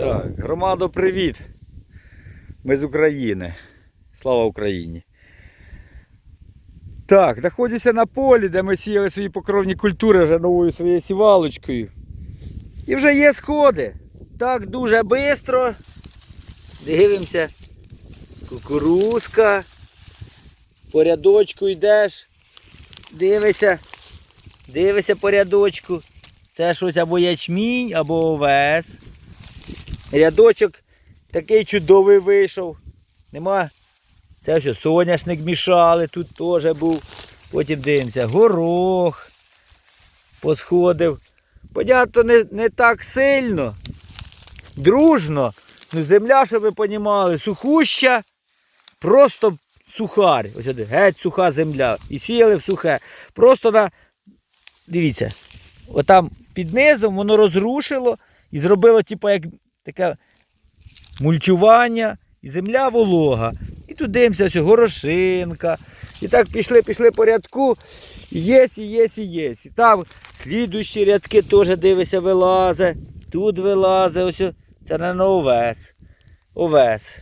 Так, громадо, привіт. Ми з України. Слава Україні. Так, знаходжуся на полі, де ми сіяли свої покровні культури вже новою своєю сівалочкою. І вже є сходи. Так дуже швидко. Дивимося. Кукурузка. По рядочку йдеш. Дивися. Дивися по рядочку. Це щось або ячмінь, або овес. Рядочок такий чудовий вийшов. Нема. Це все, соняшник мішали, тут теж був. Потім дивимося, горох посходив. Понятно, не, не так сильно, дружно. Ну, земля, щоб ви розуміли, сухуща, просто сухарь. Ось сюди, геть суха земля. І сіяли в сухе. Просто на, дивіться, отам під низом воно розрушило і зробило, типу, як таке мульчування, і земля волога. І тут дивимося, горошинка. І так пішли, пішли по рядку. І єсть, і єсть, і єсть. І там слідущі рядки теж дивися, вилазе. Тут вилазе, ось. Це не овес. Овес.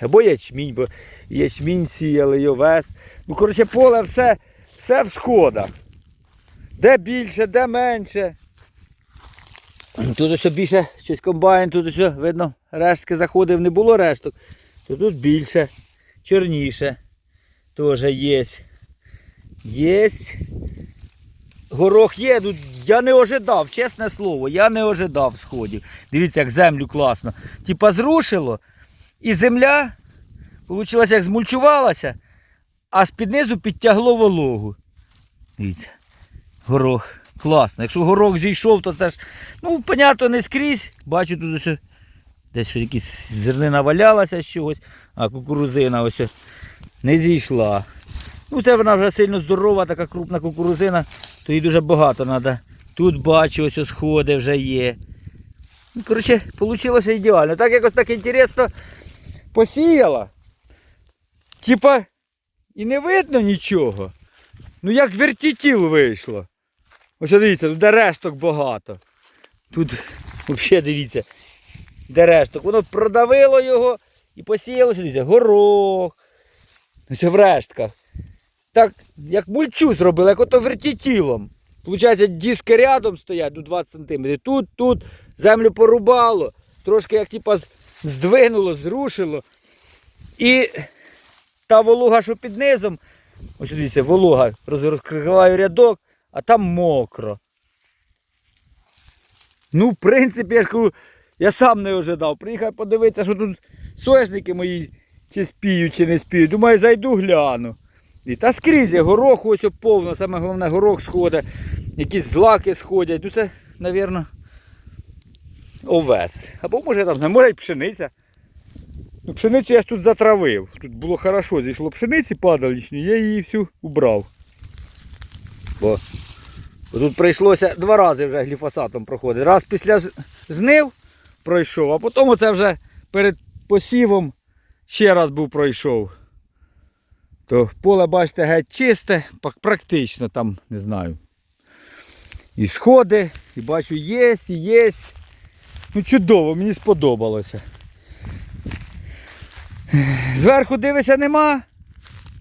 Або ячмінь, бо ячмінь сіяли, і овес. Ну, коротше, поле все, все в сходах. Де більше, де менше. Тут ось більше щось комбайн, тут ось видно, рештки заходив, не було решток. То тут більше, чорніше. Теж є. Є. Горох є, ну я не ожидав, чесне слово, я не ожидав сходів. Дивіться, як землю класно. Типа зрушило, і земля, вийшло, як змульчувалася, а з-під низу підтягло вологу. Дивіться, горох. Класно. Якщо горох зійшов, то це ж, ну, понятно, не скрізь. Бачу тут ось десь що якісь зернина валялася з чогось, а кукурузина ось не зійшла. Ну, це вона вже сильно здорова, така крупна кукурузина, то їй дуже багато треба. Тут бачу, ось сходи вже є. Ну, коротше, вийшло ідеально. Так якось так інтересно посіяла. Типа, і не видно нічого. Ну як вертітіл вийшло. Ось дивіться, тут решток багато. Тут взагалі дивіться, де решток. Воно продавило його і посіялося, дивіться, горох. Ось в рештках. Так, як мульчу зробили, як ото вертітілом. Получається, диски рядом стоять до 20 см. Тут, тут землю порубало, трошки як типа здвинуло, зрушило. І та волога, що під низом, ось дивіться, волога, роз- розкриваю рядок, а там мокро. Ну, в принципі, я ж кажу, я сам не ожидав. Приїхав подивитися, що тут соняшники мої чи спіють, чи не спіють. Думаю, зайду гляну. І та скрізь горох ось повно, саме головне горох сходить, якісь злаки сходять. Ну це, мабуть, овес. Або може там, може й пшениця. Ну, пшеницю я ж тут затравив. Тут було хорошо, зійшло пшениці падалічні, я її всю убрав. Бо тут прийшлося два рази вже гліфосатом проходити. Раз після жнив пройшов, а потім оце вже перед посівом ще раз був пройшов. То поле, бачите, геть чисте, практично там, не знаю. І сходи, і бачу, є, і є. Ну чудово, мені сподобалося. Зверху дивися нема,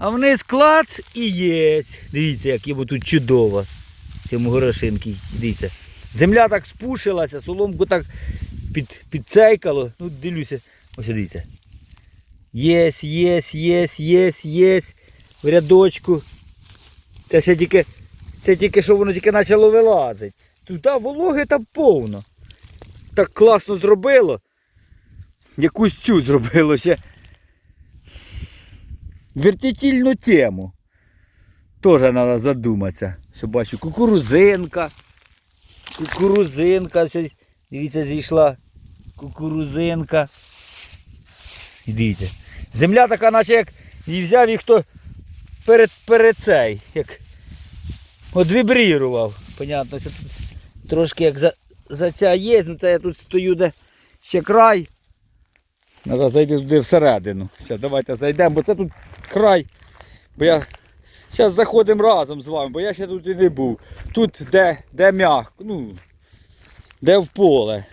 а вниз клац і є. Дивіться, як йому тут чудово. Цьому горошинки. Дивіться. Земля так спушилася, соломку так під, підцейкало. Ну, дивлюся. Ось дивіться. Єсь, єсь, єсь, єсь, єсь. В рядочку. Це ще тільки, це тільки що воно тільки почало вилазити. Тут а, вологи там повно. Так класно зробило. Якусь цю зробило ще. Вертитільну тему. Теж треба задуматися. Що бачу, кукурузинка. Кукурузинка. Дивіться, зійшла. Кукурузинка. І дивіться. Земля така, наче як її взяв і хто перед, перед цей, як от вібрірував. Понятно, що тут трошки як за, за ця є, ну це я тут стою, де ще край. Треба зайти туди всередину. Все, давайте зайдемо, бо це тут край. Бо я зараз заходимо разом з вами, бо я ще тут і не був. Тут де, де м'яко, ну, де в поле.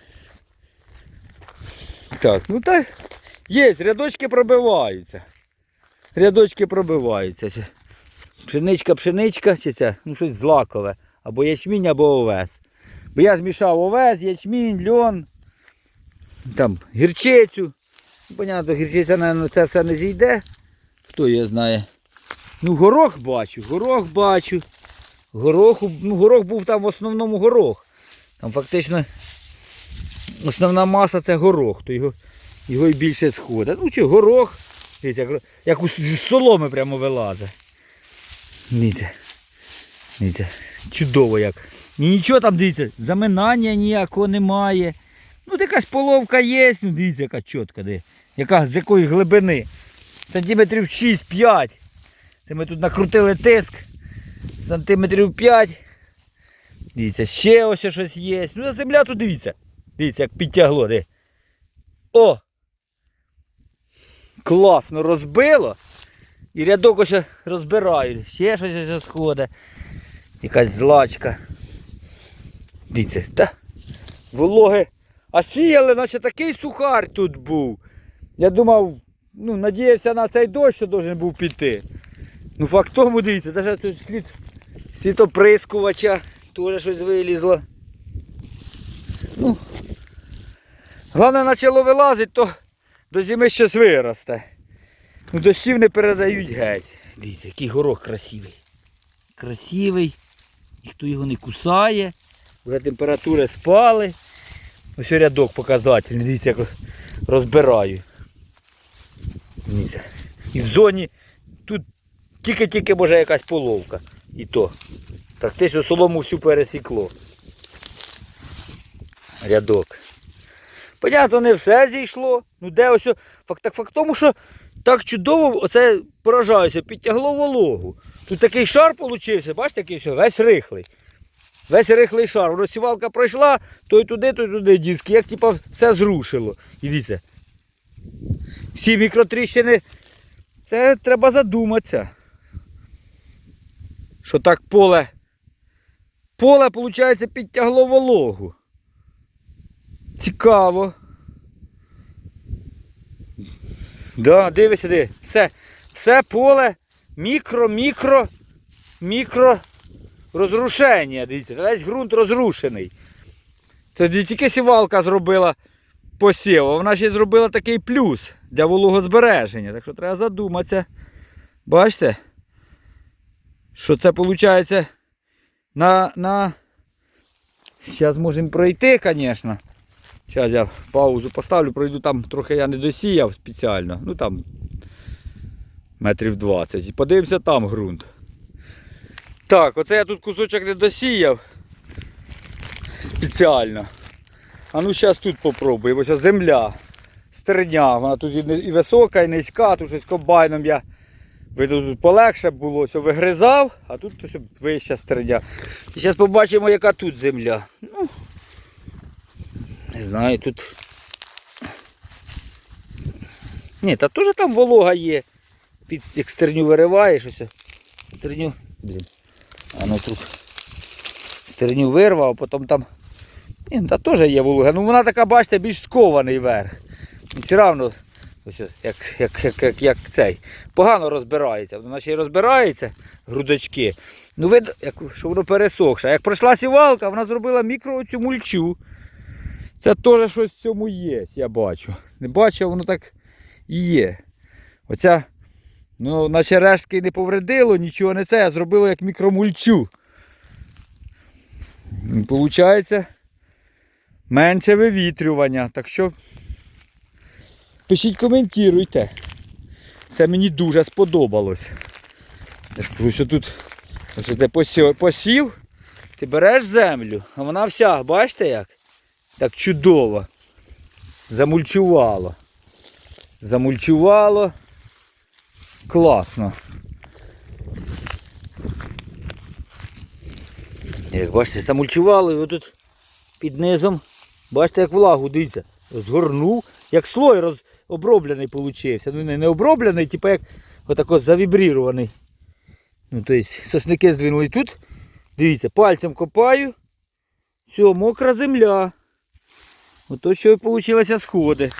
Так, ну та є, рядочки пробиваються. Рядочки пробиваються. Пшеничка, пшеничка, чи це, ну щось злакове. Або ячмінь, або овес. Бо я змішав овес, ячмінь, льон, там гірчицю. Понятно, гірчиця, напевно, це все не зійде. Хто його знає. Ну, горох бачу, горох бачу. Гороху, ну, горох був там в основному горох. Там фактично основна маса це горох, то його, його і більше сходить. Ну чи горох, дивіться, як, як у соломи прямо вилазить. Дивіться. Дивіться, чудово як. І нічого там, дивіться, заминання ніякого немає. Ну, якась половка є, ну дивіться, яка чітка, де. Яка з якої глибини. Сантиметрів 6-5. Це ми тут накрутили тиск. Сантиметрів 5. Дивіться, ще ось щось є. Ну, земля тут дивіться. Дивіться, як підтягло. Де. О! Класно розбило. І рядок ось розбирають. Ще щось ось сходить. Якась злачка. Дивіться, та вологи. А сіяли, наче такий сухар тут був. Я думав, ну, надіявся на цей дощ, що должен був піти. Ну факт тому, дивіться, навіть тут слід світоприскувача теж щось вилізло. Ну, головне почало вилазити, то до зими щось виросте. Ну, дощів не передають геть. Дивіться, який горох красивий. Красивий. Ніхто його не кусає. Вже температури спали. Ось рядок показательний. Дивіться, як розбираю. Дивіться. І в зоні тут тільки-тільки може якась половка. І то. Практично солому всю пересікло. Рядок. Понятно, не все зійшло. Ну де ось. Факт, так, факт тому, що так чудово оце поражаюся, підтягло вологу. Тут такий шар получився, бачите, який все, весь рихлий. Весь рихлий шар. Розсівалка пройшла, то й туди, то й туди диски, як типа все зрушило. І дивіться. Всі мікротріщини. Це треба задуматися. Що так поле. Поле, виходить, підтягло вологу. Цікаво. Да, дивися, диви. Все, все поле мікро, мікро, мікро розрушення. Дивіться, весь ґрунт розрушений. Тоді тільки сівалка зробила посів, а вона ще зробила такий плюс для вологозбереження. Так що треба задуматися. Бачите? Що це виходить на. на... Зараз можемо пройти, звісно. Зараз я паузу поставлю, пройду там трохи я не досіяв спеціально. Ну там метрів 20. І подивимося там ґрунт. Так, оце я тут кусочок не досіяв. Спеціально. А ну зараз тут попробуємо. Ось земля. Стерня. Вона тут і висока, і низька, тут щось комбайном я. Видно, тут полегше було, все вигризав, а тут ось вища стерня. І зараз побачимо, яка тут земля. Ну, не знаю, тут. Ні, та теж там волога є. Під як стерню вириваєш ось. Стерню. Блін. А ну тут. Стерню вирвав, а потім там. Ні, та теж є волога. Ну вона така, бачите, більш скований верх. І все одно, як, як, як, як, як цей. Погано розбирається. Вона ще й розбирається, грудочки. Ну видно, як, що воно пересохше. Як пройшла сівалка, вона зробила мікро оцю мульчу. Це теж щось в цьому є, я бачу. Не бачу, воно так і є. Оця, ну, наче рештки не повредило, нічого не це, а зробило як мікромульчу. Получається менше вивітрювання. Так що пишіть, коментуйте. Це мені дуже сподобалось. Я ж кажу, що тут ось ти посів, посів, ти береш землю, а вона вся, бачите як? Так чудово. Замульчувало. Замульчувало. Класно. Як бачите, замульчувало і отут під низом, бачите, як влагу, дивіться, згорнув, як слой роз... оброблений получився. Ну не, оброблений, типу як отак от завібрірований. Ну, тобто сошники здвинули тут. Дивіться, пальцем копаю. Все, мокра земля. Ото що і вийшло сходи.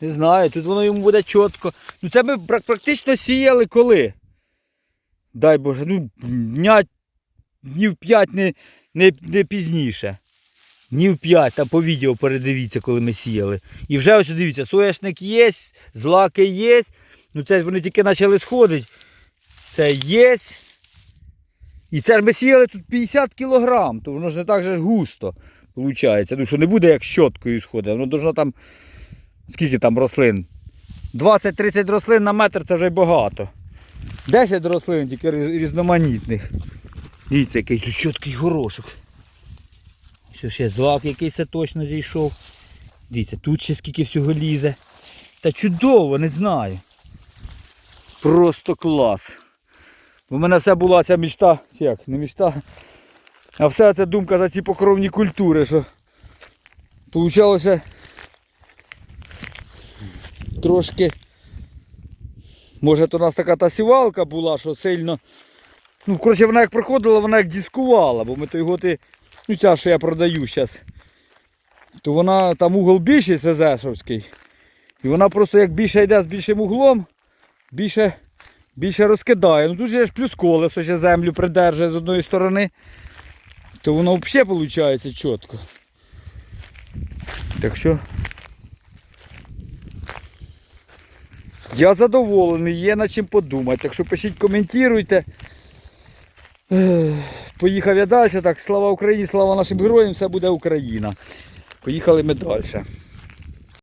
Не знаю, тут воно йому буде чітко. Ну це ми практично сіяли коли? Дай Боже, ну дня, днів 5 не, не, не пізніше. Днів 5, там по відео передивіться, коли ми сіяли. І вже ось дивіться, соняшник є, злаки є. Ну це ж вони тільки почали сходити. Це є. І це ж ми сіяли тут 50 кілограм, то воно ж не так же густо виходить. Ну що не буде як щоткою сходить, воно должно там. Скільки там рослин? 20-30 рослин на метр це вже багато. 10 рослин тільки різноманітних. Дивіться, який тут чіткий горошок. Що ще злак якийсь точно зійшов. Дивіться, тут ще скільки всього лізе. Та чудово, не знаю. Просто клас. У мене все була ця мечта, чи як, не мечта, а все це думка за ці покровні культури, що получалося трошки. Може то у нас така та сівалка була, що сильно. Ну, коротше, вона як приходила, вона як дискувала, бо ми той готи, ну ця, що я продаю зараз, то вона там угол більший СЗшовський. І вона просто як більше йде з більшим углом, більше, більше розкидає. Ну тут же ж плюс колесо ще землю придержує з одної сторони. То воно взагалі виходить чітко. Так що. Я задоволений, є над чим подумати. Так що пишіть, коментуйте. Поїхав я далі. Так, слава Україні, слава нашим героям, все буде Україна. Поїхали ми далі.